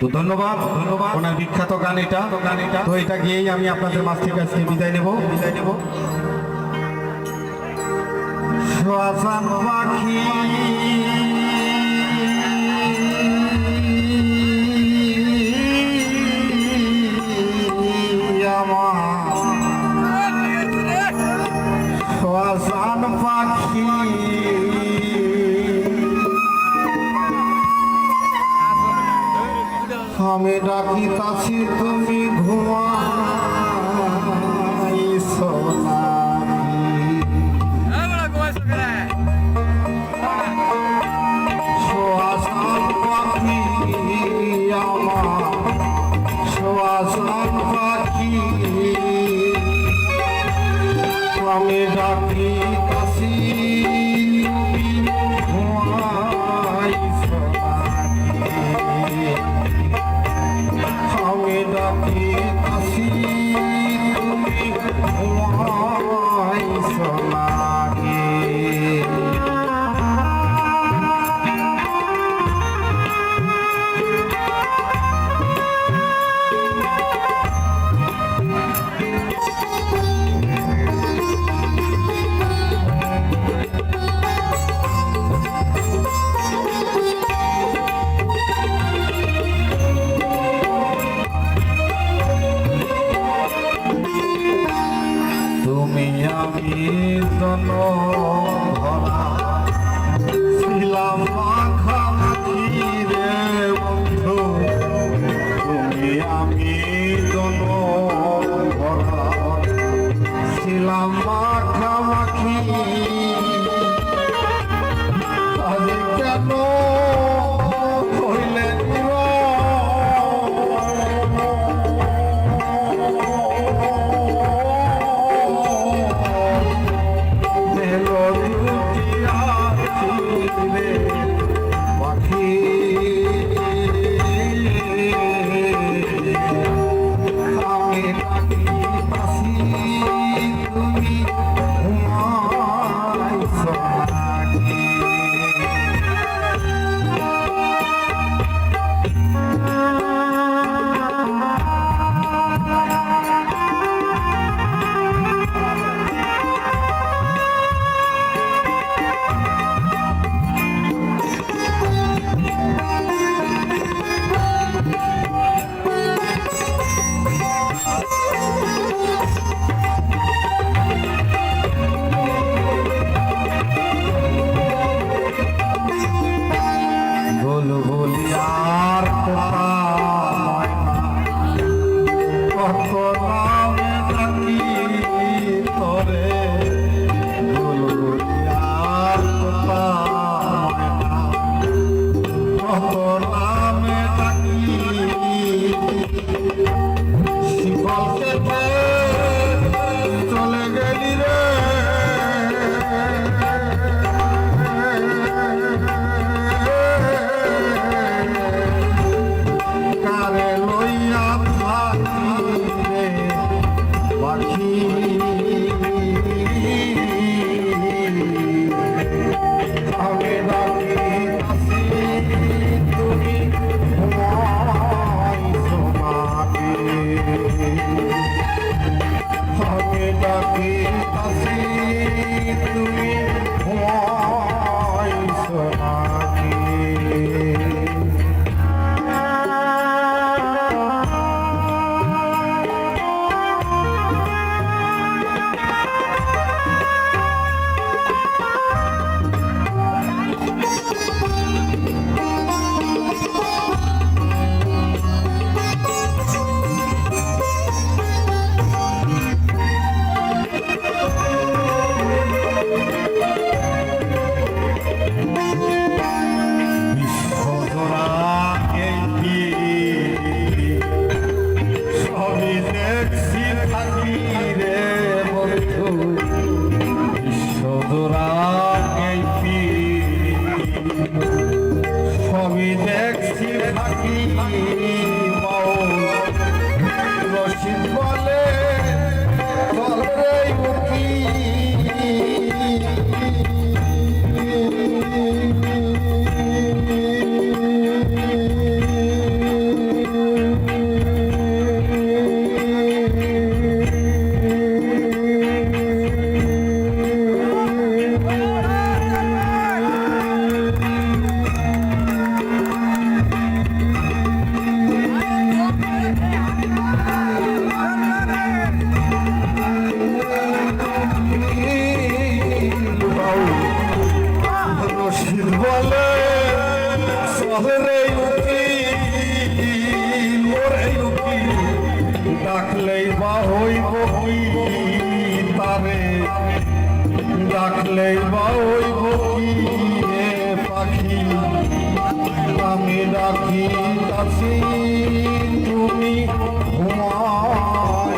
তো ধন্যবাদ ধন্যবাদ। ওনার বিখ্যাত গান এটা। গান এটা তো এটা গিয়েই আমি আপনাদের মাছ থেকে আজকে বিদায় নেব। বিদায় নেব শ্বাসান পাখি। আমি ডাকি তাছি তুমি পাখি আমি ডাকি তাছি তুমি জন ভরা ছিলাম মাখামাখি রে বন্ধু আমি জন ভরা ডাকলেই বা হইব কি রে পাখি। আমি ডাকি তুমি ঘুমাইছো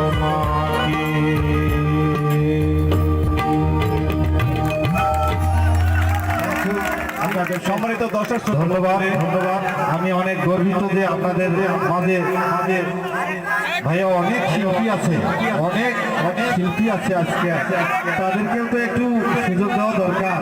সম্মানিত দর্শক ধন্যবাদ ধন্যবাদ। আমি অনেক গর্বিত যে আপনাদের মাঝে আমাদের ভাইয়া অনেক শিল্পী আছে অনেক অনেক শিল্পী আছে আজকে। তাদেরকেও তো একটু সুযোগ দেওয়া দরকার।